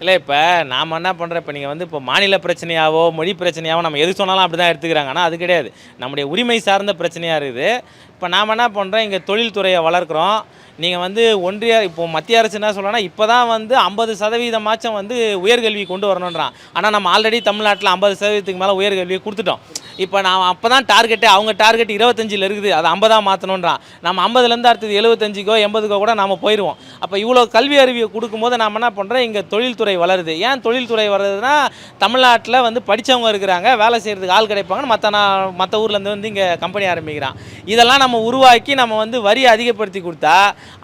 இல்லை இப்போ நாம் என்ன பண்ணுறோம் இப்போ நீங்கள் வந்து இப்போ மாநில பிரச்சனையாவோ மொழி பிரச்சனையாவோ நம்ம எது சொன்னாலும் அப்படி தான் எடுத்துக்கிறாங்க. ஆனால் அது கிடையாது. நம்முடைய உரிமை சார்ந்த பிரச்சனையாக இருக்குது. இப்போ நாம் என்ன பண்ணுறோம் இங்கே தொழில்துறையை வளர்க்குறோம். நீங்கள் வந்து ஒன்றிய இப்போ மத்திய அரசு என்ன சொல்லணும்னா இப்போ தான் வந்து ஐம்பது சதவீதமாச்சும் வந்து உயர்கல்வி கொண்டு வரணுன்றான் ஆனால் நம்ம ஆல்ரெடி தமிழ்நாட்டில் ஐம்பது சதவீதத்துக்கு மேலே உயர்கல்வியை கொடுத்துட்டோம். இப்போ நான் அப்போ தான் டார்கெட்டு அவங்க டார்கெட் இருபத்தஞ்சில் இருக்குது அது ஐம்பதாக மாற்றணுன்றான் நம்ம ஐம்பதுலேருந்து அடுத்தது எழுபத்தஞ்சிக்கோ எண்பதுக்கோ கூட நாம் போயிடுவோம் அப்போ இவ்வளோ கல்வி அறிவியை கொடுக்கும்போது நம்ம என்ன பண்ணுறோம் இங்கே தொழில்துறை வளருது. ஏன் தொழில்துறை வளருதுன்னா தமிழ்நாட்டில் வந்து படித்தவங்க இருக்கிறாங்க வேலை செய்கிறதுக்கு ஆள் கிடைப்பாங்கன்னு மற்ற நான் மற்ற ஊர்லேருந்து வந்து இங்கே கம்பெனி ஆரம்பிக்கிறான். இதெல்லாம் நம்ம உருவாக்கி நம்ம வந்து வரி அதிகப்படுத்தி கொடுத்தா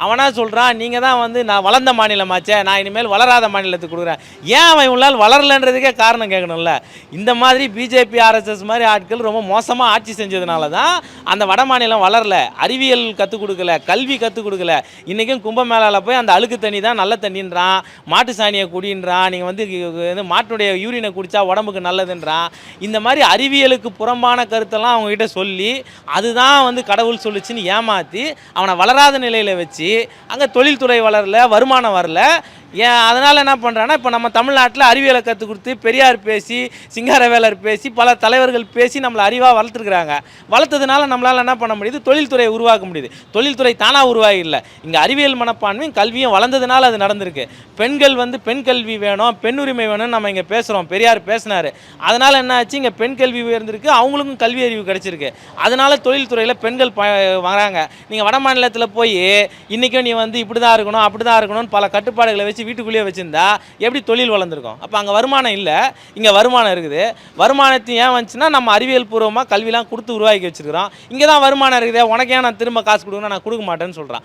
அவனா சொல்கிறான் நீங்கள் தான் வந்து நான் வளர்ந்த மாநிலமாச்சே நான் இனிமேல் வளராத மாநிலத்துக்கு கொடுக்குறேன். ஏன் அவன் இவ்வளோ வளரலன்றதுக்கே காரணம் கேட்கணும்ல? இந்த மாதிரி பிஜேபி ஆர்எஸ்எஸ் மாதிரி ஆட்கள் ரொம்ப மோசமாக ஆட்சி செஞ்சதுனால தான் அந்த வட மாநிலம் வளரல. அறிவியல் கற்றுக் கொடுக்கல கல்வி கற்றுக் கொடுக்கல. இன்றைக்கும் கும்பமேளாவில் போய் அந்த அழுக்கு தண்ணி தான் நல்ல தண்ணின்றான். மாட்டு சாணியை குடின்றான். நீங்கள் வந்து மாட்டுடைய யூரினை குடித்தா உடம்புக்கு நல்லதுன்றான். இந்த மாதிரி அறிவியலுக்கு புறம்பான கருத்தெல்லாம் அவங்ககிட்ட சொல்லி அதுதான் வந்து கடவுள் சொல்லிச்சுன்னு ஏமாற்றி அவனை வளராத நிலையில் வச்சு அங்கே தொழில்துறை வளரல வருமானம் வரல. ஏன் அதனால் என்ன பண்ணுறான்னா இப்போ நம்ம தமிழ்நாட்டில் அறிவியலை கற்றுக் கொடுத்து பெரியார் பேசி சிங்காரவேலர் பேசி பல தலைவர்கள் பேசி நம்மளை அறிவாக வளர்த்துருக்குறாங்க. வளர்த்ததுனால நம்மளால் என்ன பண்ண முடியுது? தொழில்துறையை உருவாக்க முடியுது. தொழில்துறை தானாக உருவாகி இல்லை. இங்கே அறிவியல் மனப்பான்மையும் கல்வியும் வளர்ந்ததுனால அது நடந்திருக்கு. பெண்கள் வந்து பெண் கல்வி வேணும் பெண் உரிமை வேணும்னு நம்ம இங்கே பேசுகிறோம் பெரியார் பேசினார். அதனால் என்ன ஆச்சு? இங்கே பெண் கல்வி உயர்ந்திருக்கு. அவங்களுக்கும் கல்வி அறிவு கிடச்சிருக்கு. அதனால் தொழில்துறையில் பெண்கள் ப வராங்க. நீங்கள் வட மாநிலத்தில் போய் இன்றைக்கும் நீ வந்து இப்படி தான் இருக்கணும் அப்படி தான் இருக்கணும்னு பல கட்டுப்பாடுகளை வச்சு வீட்டுக்குள்ளேயே வச்சுருந்தா எப்படி தொழில் வளர்ந்துருக்கும்? அப்போ அங்கே வருமானம் இல்லை. இங்கே வருமானம் இருக்குது. வருமானத்தையும் ஏன் வந்துச்சுன்னா நம்ம அறிவியல் பூர்வமாக கல்விலாம் கொடுத்து உருவாக்கி வச்சுருக்கிறோம். இங்கே தான் வருமானம் இருக்குது. உனக்கு நான் திரும்ப காசு கொடுக்கணும் நான் கொடுக்க மாட்டேன்னு சொல்கிறான்